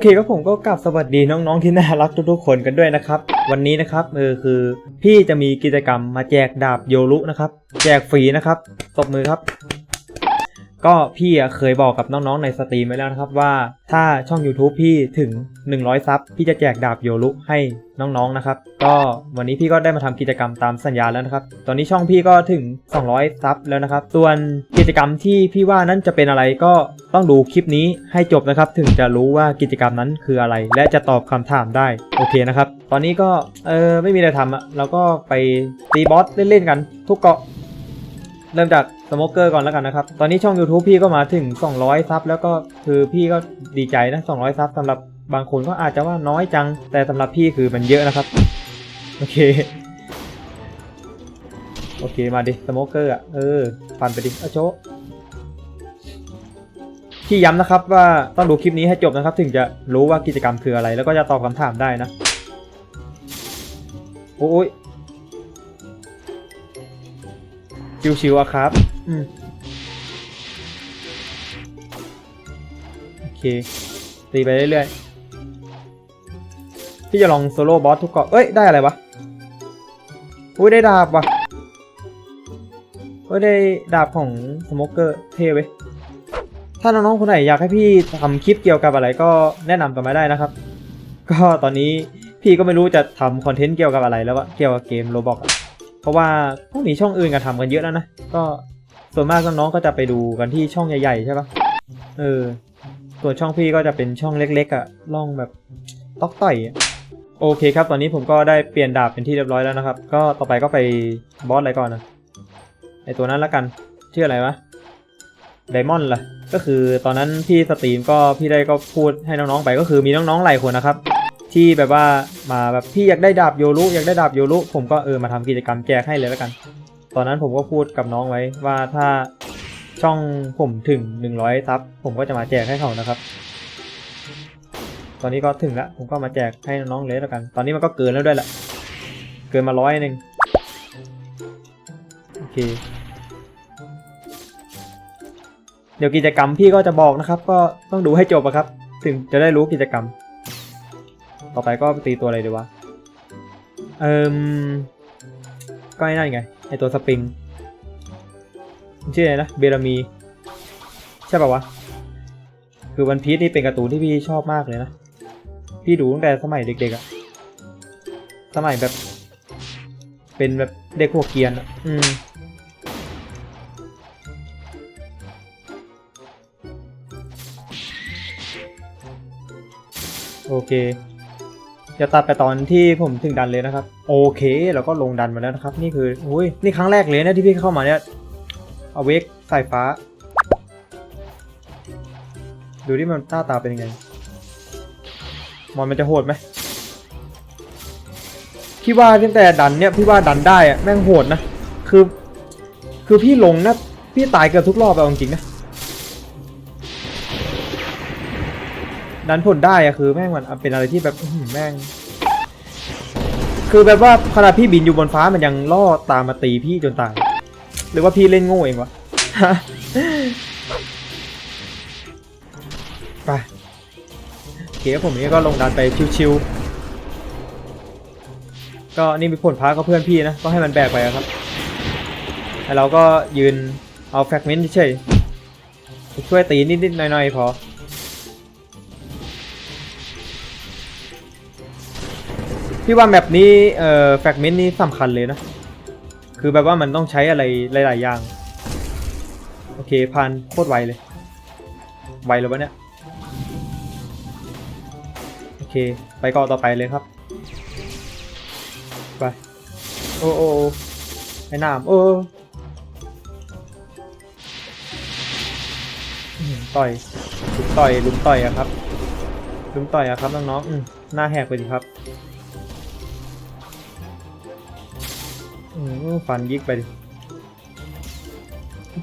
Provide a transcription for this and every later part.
เคครับผมก็กลับสวัสดีน้องๆที่น่ารักทุกๆคนกันด้วยนะครับ วันนี้นะครับเออคือ พี่จะมีกิจกรรมมาแจกดาบโยรุนะครับ แจกฟรีนะครับตบมือครับ ก็พี่เคยบอกกับน้องๆในสตรีมไว้แล้วนะครับว่า ถ้าช่อง YouTube พี่ถึง 100 ซับพี่จะแจกดาบโยรุให้น้องๆนะครับ ก็วันนี้พี่ก็ได้มาทำกิจกรรมตามสัญญาแล้วนะครับ ตอนนี้ช่องพี่ก็ถึง 200 ซับแล้วนะครับ ส่วนกิจกรรมที่พี่ว่านั้นจะเป็นอะไรก็ต้องดูคลิปนี้ให้จบนะครับ ถึงจะรู้ว่ากิจกรรมนั้นคืออะไร และจะตอบคำถามได้โอเคนะครับ ตอนนี้ก็เออไม่มีอะไรทำอะเราก็ไปตีบอสเล่นๆกันทุกเกาะ เริ่มจากสโมกเกอร์ก่อนแล้วกันนะครับ ตอนนี้ช่อง YouTube พี่ก็มาถึง 200 ซับแล้วก็คือพี่ก็ดีใจนะ 200 ซับสำหรับบางคนก็อาจจะว่าน้อยจัง แต่สำหรับพี่คือมันเยอะนะครับ โอเค โอเคมาดิสโมกเกอร์อะ เออฟันไปดิอาโชพี่ย้ำนะครับว่าต้องดูคลิปนี้ให้จบนะครับ ถึงจะรู้ว่ากิจกรรมคืออะไร แล้วก็จะตอบคำถามได้นะ โอ้ย ชิวๆอะครับ อืมโอเค ตีไปเรื่อยๆ พี่จะลองโซโล่บอสทุกเกาะเอ้ย ได้อะไรวะ อุ้ย ได้ดาบว่ะเอ้ย ได้ดาบของสโมเกอร์เท่เว้ยถ้าน้องๆ คนไหนอยากให้พี่ทำคลิปเกี่ยวกับอะไรก็แนะนำกันมาได้นะครับ ก็ตอนนี้พี่ก็ไม่รู้จะทำคอนเทนต์เกี่ยวกับอะไรแล้วอะเกี่ยวกับเกมโรบอก เพราะว่าพวกนี้ช่องอื่นก็ทำกันเยอะแล้วนะ ก็ส่วนมากน้องๆก็จะไปดูกันที่ช่องใหญ่ๆใช่ปะเออ ส่วนช่องพี่ก็จะเป็นช่องเล็ก ๆอะล่องแบบตอกต่อยอโอเคครับ ตอนนี้ผมก็ได้เปลี่ยนดาบเป็นที่เรียบร้อยแล้วนะครับ ก็ต่อไปก็ไปบอสอะไรก่อนนะไอตัวนั้นละกันชื่ออะไรวะไดมอนด์ล่ะ ก็คือตอนนั้นพี่สตรีมก็พี่ได้ก็พูดให้น้องๆไปก็คือมีน้องๆหลายคนนะครับ ที่แบบว่ามาแบบพี่อยากได้ดาบโยรุอยากได้ดาบโยรุผมก็เออมาทำกิจกรรมแจกให้เลยแล้วกัน ตอนนั้นผมก็พูดกับน้องไว้ว่าถ้าช่องผมถึง 100ซับผมก็จะมาแจกให้เขานะครับ ตอนนี้ก็ถึงแล้วผมก็มาแจกให้น้องเลยแล้วกัน ตอนนี้มันก็เกินแล้วด้วยแหละเกินมาร้อยหนึ่งโอเคเดี๋ยวกิจกรรมพี่ก็จะบอกนะครับ ก็ต้องดูให้จบอะครับ ถึงจะได้รู้กิจกรรม ต่อไปก็ตีตัวอะไรดีวะ เอิมก็ไอ้นั่นไงไอตัวสปริง ชื่ออะไรนะ เบรามี ใช่ป่าวะ คือวันพีซนี่เป็นการ์ตูนที่พี่ชอบมากเลยนะ พี่ดูตั้งแต่สมัยเด็กๆอะสมัยแบบ เป็นแบบเด็กหัวเกียนอืมโอเค จะตัดไปตอนที่ผมถึงดันเลยนะครับ โอเคเราก็ลงดันมาแล้วนะครับ นี่คืออุ้ยนี่ครั้งแรกเลยนะที่พี่เข้ามาเนี่ยเอาเวกสายฟ้า ดูที่มันหน้าตาเป็นยังไงมอนมันจะโหดไหมพี่ว่าตั้งแต่ดันเนี่ยพี่ว่าดันได้อะแม่งโหดนะคือ คือพี่ลงนะพี่ตายเกือบทุกรอบเอาจริงนะ ดันผลได้อะคือแม่งมันเป็นอะไรที่แบบอื้อหือแม่ง คือแบบว่าขณะพี่บินอยู่บนฟ้ามันยังล่อตามมาตีพี่จนตาย หรือว่าพี่เล่นโง่เองวะ ไปโอเคครับผมนี่ก็ลงดันไปชิวๆก็นี่มีผลพาก็เพื่อนพี่นะ ก็ให้มันแบกไปอะครับแล้วเราก็ยืนเอาแฟกเมนต์เฉยๆช่วยตีนิดๆหน่อยๆพอ พี่ว่าแมปนี้เอ่อแฟกเมนต์นี้สำคัญเลยนะ คือแบบว่ามันต้องใช้อะไรหลาย ๆ อย่าง โอเคพันโคตรไวเลย ไวเลยวะเนี่ย โอเค ไปกาะต่อไปเลยครับ ไป โอ้โอ้ไอ้น้ำโอ้ต่อยลุมต่อยลุมต่อยอะครับลุมต่อยอะครับน้องๆหน้าแหกไปดิครับ อืมฟันยิกไปดิ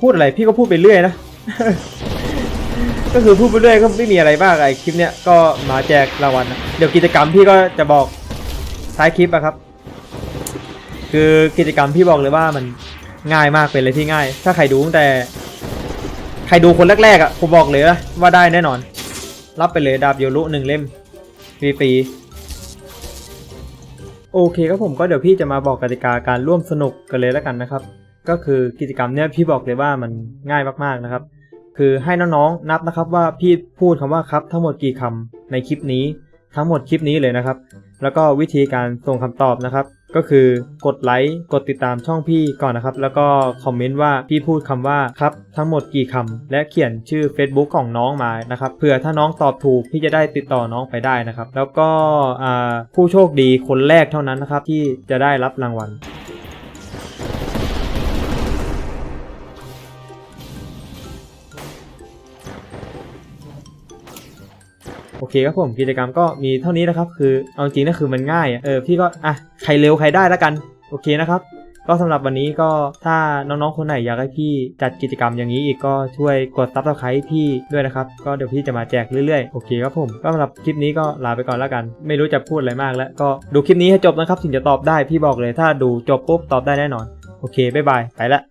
พูดอะไรพี่ก็พูดไปเรื่อยนะ ก็คือพูดไปเรื่อยก็ไม่มีอะไรมากไอคลิปเนี้ยก็มาแจกรางวัลนะเดี๋ยวกิจกรรมพี่ก็จะบอกท้ายคลิปอะครับ คือกิจกรรมพี่บอกเลยว่ามันง่ายมากเป็นอะไรที่ง่าย ถ้าใครดูตั้งแต่ใครดูคนแรกๆอะผมบอกเลยนะว่าได้แน่นอน รับไปเลยดาบโยรุหนึ่งเล่มฟรีๆ โอเคครับผมก็เดี๋ยวพี่จะมาบอกกติกาการร่วมสนุกกันเลยแล้วกันนะครับ ก็คือกิจกรรมเนี้ยพี่บอกเลยว่ามันง่ายมากๆนะครับ คือให้น้องๆนับนะครับว่าพี่พูดคำว่าครับทั้งหมดกี่คำในคลิปนี้ ทั้งหมดคลิปนี้เลยนะครับ แล้วก็วิธีการส่งคำตอบนะครับ ก็คือกดไลค์กดติดตามช่องพี่ก่อนนะครับ แล้วก็คอมเมนต์ว่าพี่พูดคำว่าครับทั้งหมดกี่คำและเขียนชื่อ Facebook ของน้องมานะครับเผื่อถ้าน้องตอบถูกพี่จะได้ติดต่อน้องไปได้นะครับ แล้วก็ผู้โชคดีคนแรกเท่านั้นนะครับที่จะได้รับรางวัล โอเคครับผมกิจกรรมก็มีเท่านี้นะครับ คือเอาจริงนะคือมันง่ายเออพี่ก็อะใครเร็วใครได้แล้วกันโอเคนะครับก็สำหรับวันนี้ก็ถ้าน้องๆคนไหนอยากให้พี่จัดกิจกรรมอย่างนี้อีกก็ช่วยกดซับสไครต์พี่ด้วยนะครับ ก็เดี๋ยวพี่จะมาแจกเรื่อยๆ โอเคครับผมก็สำหรับคลิปนี้ก็ลาไปก่อนแล้วกัน ไม่รู้จะพูดอะไรมากแล้ว ก็ดูคลิปนี้ให้จบนะครับ ถึงจะตอบได้พี่บอกเลยถ้าดูจบปุ๊บตอบได้แน่นอน โอเคบ๊ายบายไปละ